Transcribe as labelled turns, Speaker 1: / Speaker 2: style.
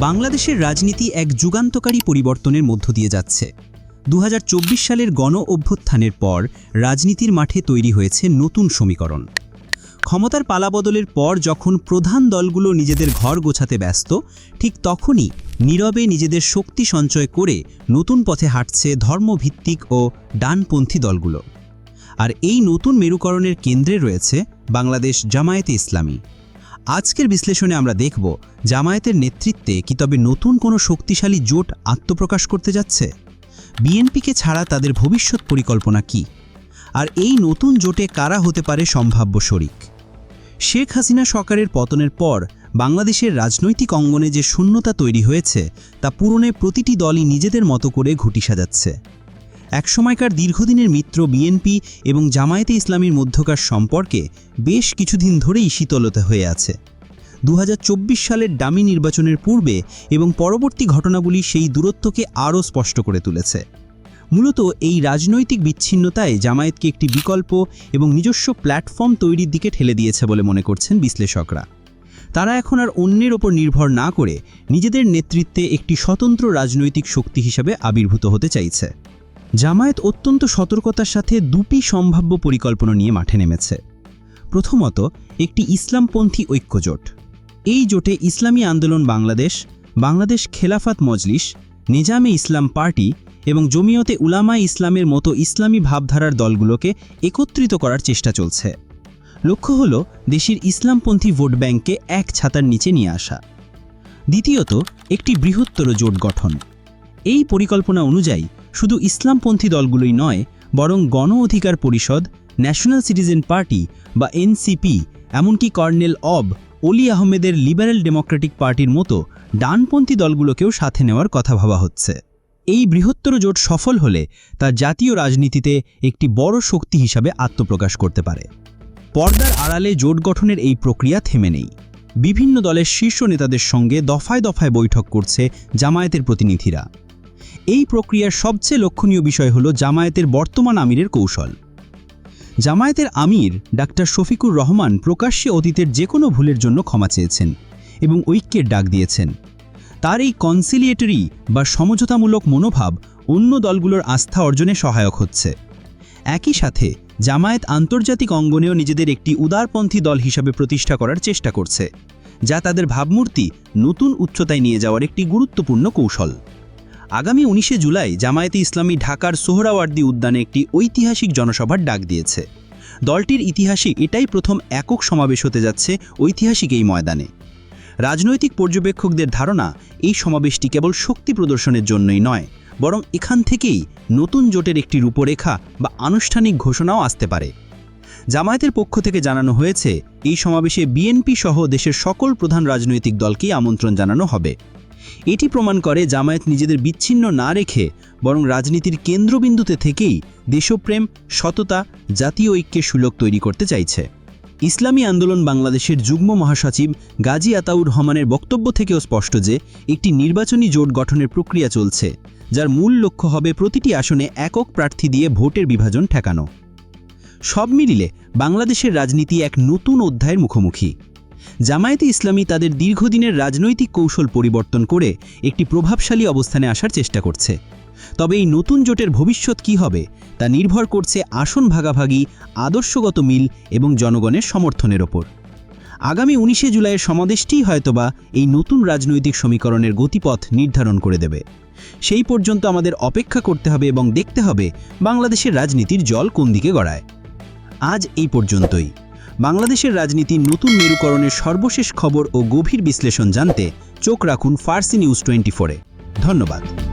Speaker 1: বাংলাদেশের রাজনীতি এক যুগান্তকারী পরিবর্তনের মধ্য দিয়ে যাচ্ছে। দু হাজার চব্বিশ সালের গণ অভ্যুত্থানের পর রাজনীতির মাঠে তৈরি হয়েছে নতুন সমীকরণ। ক্ষমতার পালাবদলের পর যখন প্রধান দলগুলো নিজেদের ঘর গোছাতে ব্যস্ত, ঠিক তখনই নীরবে নিজেদের শক্তি সঞ্চয় করে নতুন পথে হাঁটছে ধর্মভিত্তিক ও ডানপন্থী দলগুলো। আর এই নতুন মেরুকরণের কেন্দ্রে রয়েছে বাংলাদেশ জামায়াতে ইসলামী। আজকের বিশ্লেষণে আমরা দেখব জামায়াতের নেতৃত্বে কি তবে নতুন কোনো শক্তিশালী জোট আত্মপ্রকাশ করতে যাচ্ছে? বিএনপিকে ছাড়া তাদের ভবিষ্যৎ পরিকল্পনা কি? আর এই নতুন জোটে কারা হতে পারে সম্ভাব্য শরিক? শেখ হাসিনা সরকারের পতনের পর বাংলাদেশের রাজনৈতিক অঙ্গনে যে শূন্যতা তৈরি হয়েছে, তা পূরণে প্রতিটি দলই নিজেদের মতো করে ঘুটি সাজাচ্ছে। একসময়কার দীর্ঘদিনের মিত্র বিএনপি এবং জামায়াতে ইসলামীর মধ্যকার সম্পর্কে বেশ কিছুদিন ধরেই শীতলতা হয়ে আছে। দু হাজার চব্বিশ সালের ডামি নির্বাচনের পূর্বে এবং পরবর্তী ঘটনাগুলি সেই দূরত্বকে আরও স্পষ্ট করে তুলেছে। মূলত এই রাজনৈতিক বিচ্ছিন্নতায় জামায়াতকে একটি বিকল্প এবং নিজস্ব প্ল্যাটফর্ম তৈরির দিকে ঠেলে দিয়েছে বলে মনে করছেন বিশ্লেষকরা। তারা এখন আর অন্যের ওপর নির্ভর না করে নিজেদের নেতৃত্বে একটি স্বতন্ত্র রাজনৈতিক শক্তি হিসাবে আবির্ভূত হতে চাইছে। জামায়াত অত্যন্ত সতর্কতার সাথে দুটি সম্ভাব্য পরিকল্পনা নিয়ে মাঠে নেমেছে। প্রথমত, একটি ইসলামপন্থী ঐক্যজোট। এই জোটে ইসলামী আন্দোলন বাংলাদেশ বাংলাদেশ খেলাফাত মজলিস, নিজামে ইসলাম পার্টি এবং জমিয়তে উলামা ইসলামের মতো ইসলামী ভাবধারার দলগুলোকে একত্রিত করার চেষ্টা চলছে। লক্ষ্য হল, দেশের ইসলামপন্থী ভোট ব্যাংককে এক ছাতার নিচে নিয়ে আসা। দ্বিতীয়ত, একটি বৃহত্তর জোট গঠন। এই পরিকল্পনা অনুযায়ী শুধু ইসলামপন্থী দলগুলোই নয়, বরং Gana Odhikar Parishad, national citizen party বা এনসিপি, এমনকি কর্নেল অব, অলি আহমেদের লিবারেল ডেমোক্রেটিক পার্টির মতো ডানপন্থী দলগুলোকেও সাথে নেওয়ার কথা ভাবা হচ্ছে। এই বৃহত্তর জোট সফল হলে তা জাতীয় রাজনীতিতে একটি বড় শক্তি হিসাবে আত্মপ্রকাশ করতে পারে। পর্দার আড়ালে জোট গঠনের এই প্রক্রিয়া থেমে নেই। বিভিন্ন দলের শীর্ষ নেতাদের সঙ্গে দফায় দফায় বৈঠক করছে জামায়াতের প্রতিনিধিরা। এই প্রক্রিয়ার সবচেয়ে লক্ষণীয় বিষয় হল জামায়াতের বর্তমান আমিরের কৌশল। জামায়াতের আমির ডাক্তার শফিকুর রহমান প্রকাশ্যে অতীতের যে কোনো ভুলের জন্য ক্ষমা চেয়েছেন এবং ঐক্যের ডাক দিয়েছেন। তার এই কনসিলিয়েটরি বা সমঝোতামূলক মনোভাব অন্য দলগুলোর আস্থা অর্জনে সহায়ক হচ্ছে। একই সাথে জামায়াত আন্তর্জাতিক অঙ্গনেও নিজেদের একটি উদারপন্থী দল হিসাবে প্রতিষ্ঠা করার চেষ্টা করছে, যা তাদের ভাবমূর্তি নতুন উচ্চতায় নিয়ে যাওয়ার একটি গুরুত্বপূর্ণ কৌশল। আগামী উনিশে জুলাই জামায়াতে ইসলামী ঢাকার সোহরাওয়ার্দী উদ্যানে একটি ঐতিহাসিক জনসভার ডাক দিয়েছে। দলটির ইতিহাসে এটাই প্রথম একক সমাবেশ হতে যাচ্ছে ঐতিহাসিক এই ময়দানে। রাজনৈতিক পর্যবেক্ষকদের ধারণা, এই সমাবেশটি কেবল শক্তি প্রদর্শনের জন্যই নয়, বরং এখান থেকেই নতুন জোটের একটি রূপরেখা বা আনুষ্ঠানিক ঘোষণাও আসতে পারে। জামায়াতের পক্ষ থেকে জানানো হয়েছে, এই সমাবেশে বিএনপি সহ দেশের সকল প্রধান রাজনৈতিক দলকেই আমন্ত্রণ জানানো হবে। এটি প্রমাণ করে জামায়াত নিজেদের বিচ্ছিন্ন না রেখে বরং রাজনীতির কেন্দ্রবিন্দুতে থেকেই দেশপ্রেম, সততা, জাতীয় ঐক্যের সুযোগ তৈরি করতে চাইছে। ইসলামী আন্দোলন বাংলাদেশের যুগ্ম মহাসচিব গাজী আতাউর রহমানের বক্তব্য থেকেও স্পষ্ট যে, একটি নির্বাচনী জোট গঠনের প্রক্রিয়া চলছে, যার মূল লক্ষ্য হবে প্রতিটি আসনে একক প্রার্থী দিয়ে ভোটের বিভাজন ঠেকানো। সব মিলিলে বাংলাদেশের রাজনীতি এক নতুন অধ্যায়ের মুখোমুখি। জামায়াতে ইসলামী তাদের দীর্ঘদিনের রাজনৈতিক কৌশল পরিবর্তন করে একটি প্রভাবশালী অবস্থানে আসার চেষ্টা করছে। তবে এই নতুন জোটের ভবিষ্যৎ কি হবে, তা নির্ভর করছে আসন ভাগাভাগি, আদর্শগত মিল এবং জনগণের সমর্থনের ওপর। আগামী উনিশে জুলাইয়ের সমাবেশটিই হয়তোবা এই নতুন রাজনৈতিক সমীকরণের গতিপথ নির্ধারণ করে দেবে। সেই পর্যন্ত আমাদের অপেক্ষা করতে হবে এবং দেখতে হবে বাংলাদেশের রাজনীতির জল কোন দিকে গড়ায়। আজ এই পর্যন্তই। বাংলাদেশের রাজনীতির নতুন মেরুকরণের সর্বশেষ খবর ও গভীর বিশ্লেষণ জানতে চোখ রাখুন ফার্সি নিউজ টোয়েন্টি ফোরে। ধন্যবাদ।